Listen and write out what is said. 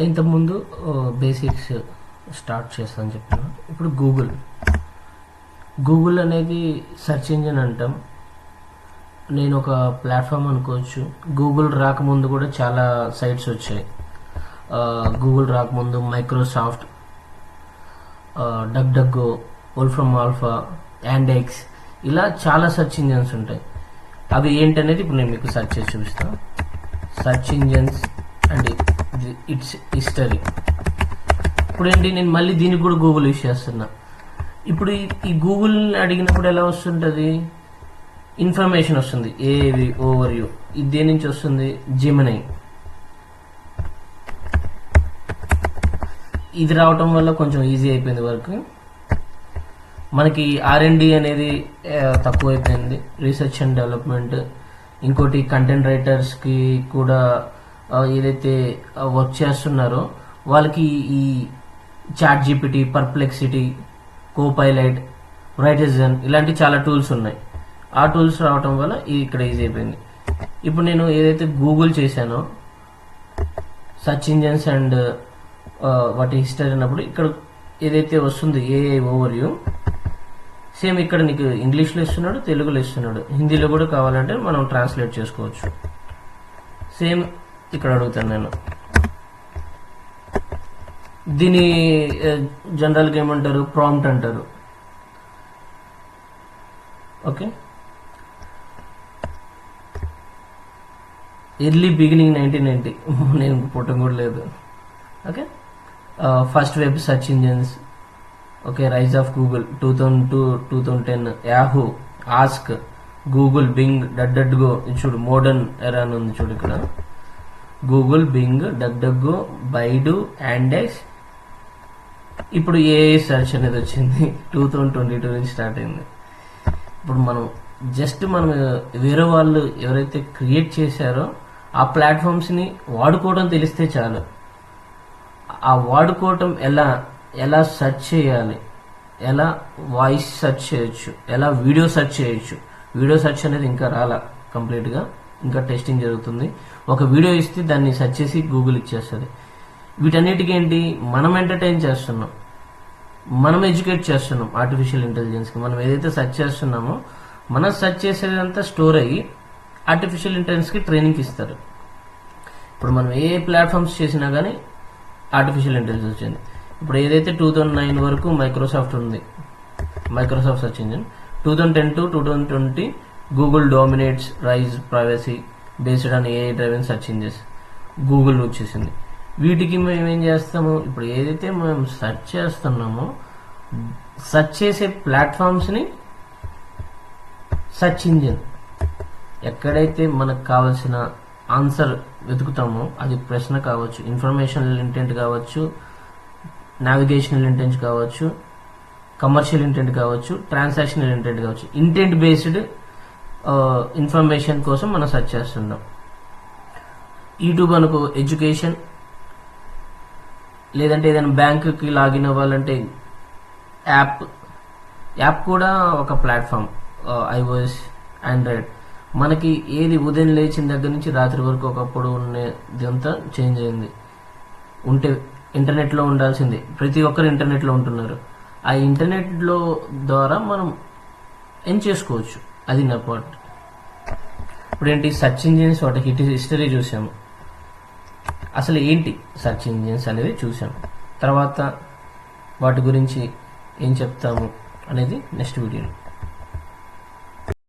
ఇంతకుముందు basics start చేస్తాను చెప్పాను. ఇప్పుడు గూగుల్. గూగుల్ అనేది సెర్చ్ ఇంజిన్ అంటాం. నేను ఒక ప్లాట్ఫామ్ అనుకోవచ్చు. గూగుల్ రాకముందు కూడా చాలా సైట్స్ వచ్చాయి. గూగుల్ రాకముందు Microsoft DuckDuckGo from alpha Yandex ఇలా చాలా సెర్చ్ ఇంజిన్స్ ఉంటాయి. అవి ఏంటనేది ఇప్పుడు నేను మీకు సెర్చ్ చేసి చూపిస్తాను search engines and its history. ఇప్పుడేంటి నేను మళ్ళీ దీనికి కూడా గూగుల్ యూస్ చేస్తున్నా. ఇప్పుడు ఈ- గూగుల్ని గూగుల్ అడిగినప్పుడు ఎలా వస్తుంటుంది? ఇన్ఫర్మేషన్ వస్తుంది. ఏవి ఓవర్ యూ ఇది దేని నుంచి వస్తుంది? జిమినై. ఇది రావటం వల్ల కొంచెం ఈజీ అయిపోయింది వర్క్. మనకి ఆర్ఎండి అనేది తక్కువైపోయింది. Research and development. ఇంకోటి కంటెంట్ రైటర్స్కి కూడా ఏదైతే వర్క్ చేస్తున్నారో వాళ్ళకి ఈ చాట్ జీపీటీ పర్ప్లెక్సిటీ కోపైలైట్ రైటిజన్ ఇలాంటి చాలా టూల్స్ ఉన్నాయి. ఆ టూల్స్ రావటం వల్ల ఇది ఇక్కడ ఈజీ అయిపోయింది. ఇప్పుడు నేను ఏదైతే గూగుల్ చేశానో సర్చ్ ఇంజన్స్ అండ్ వాటి హిస్టరీ అన్నప్పుడు ఇక్కడ ఏదైతే వస్తుంది ఏఐ ఓవర్ యూ సేమ్ ఇక్కడ నీకు ఇంగ్లీష్లో ఇస్తున్నాడు తెలుగులో ఇస్తున్నాడు. హిందీలో కూడా కావాలంటే మనం ట్రాన్స్లేట్ చేసుకోవచ్చు. సేమ్ ఇక్కడ అడుగుతాను నేను. దీని జనరల్గా ఏమంటారు? ప్రాంప్ట్ అంటారు. Okay? Early beginning nineteen ninety. నేను పుట్టం కూడా లేదు. Okay? First web search engines. Okay? Rise of Google. Two thousand two two thousand ten. Yahoo Ask Google Bing DuckDuckGo. చూడు మోడర్న్ ఎరా అని ఉంది చూడు ఇక్కడ. Google Bing Duck Baidu Yandex ఇప్పుడు ఏ సెర్చ్ అనేది వచ్చింది. టూ థౌజండ్ ట్వంటీ టూ నుంచి start అయింది. ఇప్పుడు మనం జస్ట్ మనం వేరే వాళ్ళు ఎవరైతే క్రియేట్ చేశారో ఆ ప్లాట్ఫామ్స్ని వాడుకోవడం తెలిస్తే చాలు. ఆ వాడుకోవటం ఎలా ఎలా సెర్చ్ చేయాలి? ఎలా వాయిస్ సెర్చ్ చేయొచ్చు? ఎలా వీడియో సెర్చ్ చేయొచ్చు? వీడియో సెర్చ్ అనేది ఇంకా రాలా కంప్లీట్గా ఇంకా టెస్టింగ్ జరుగుతుంది. ఒక వీడియో ఇస్తే దాన్ని సెర్చ్ చేసి గూగుల్ ఇచ్చేస్తుంది. వీటన్నిటికీ ఏంటి? మనం ఎంటర్టైన్ చేస్తున్నాం. మనం ఎడ్యుకేట్ చేస్తున్నాం ఆర్టిఫిషియల్ ఇంటెలిజెన్స్కి మనం ఏదైతే సెర్చ్ చేస్తున్నామో మనం సెర్చ్ చేసేదంతా స్టోర్ అయ్యి ఆర్టిఫిషియల్ ఇంటెలిజెన్స్కి ట్రైనింగ్ ఇస్తారు. ఇప్పుడు మనం ఏ ప్లాట్ఫామ్స్ చేసినా కానీ ఆర్టిఫిషియల్ ఇంటెలిజెన్స్ వచ్చింది. ఇప్పుడు ఏదైతే టూ థౌజండ్ నైన్ వరకు మైక్రోసాఫ్ట్ ఉంది Microsoft search engine two thousand ten to two thousand twenty Google dominates rise privacy based on AI driven search engines Google వచ్చేసింది వీటికి మేము ఏం చేస్తాము? ఇప్పుడు ఏదైతే మేము సెర్చ్ చేస్తున్నామో సెర్చ్ చేసే ప్లాట్ఫామ్స్ని సెర్చ్ ఇంజిన్ ఎక్కడైతే మనకు కావాల్సిన ఆన్సర్ వెతుకుతామో అది ప్రశ్న కావచ్చు ఇన్ఫర్మేషనల్ ఇంటెంట్ కావచ్చు నావిగేషనల్ ఇంటెంట్ కావచ్చు కమర్షియల్ ఇంటెంట్ కావచ్చు ట్రాన్సాక్షనల్ ఇంటెంట్ కావచ్చు. ఇంటెంట్ బేస్డ్ ఇన్ఫర్మేషన్ కోసం మనం సెర్చ్ చేస్తున్నాం. యూట్యూబ్ అనుకో ఎడ్యుకేషన్ లేదంటే ఏదైనా బ్యాంకుకి లాగిన్ అవ్వాలంటే యాప్ యాప్ కూడా ఒక ప్లాట్ఫామ్ ఐఓఎస్ ఆండ్రాయిడ్ మనకి ఏది ఉదయం లేచిన దగ్గర నుంచి రాత్రి వరకు ఒకప్పుడు ఉన్నదంతా చేంజ్ అయింది. ఉంటే ఇంటర్నెట్లో ఉండాల్సిందే. ప్రతి ఒక్కరు ఇంటర్నెట్లో ఉంటున్నారు. ఆ ఇంటర్నెట్లో ద్వారా మనం ఏం చేసుకోవచ్చు? అది నా పాయింట్ ఇప్పుడు ఏంటి సర్చ్ ఇంజిన్స్ వాటి హిట్ హిస్టరీ చూసాము అసలు ఏంటి సర్చ్ ఇంజిన్స్ అనేది చూసాము తర్వాత వాటి గురించి ఏం చెప్తాము అనేది నెక్స్ట్ వీడియోలో.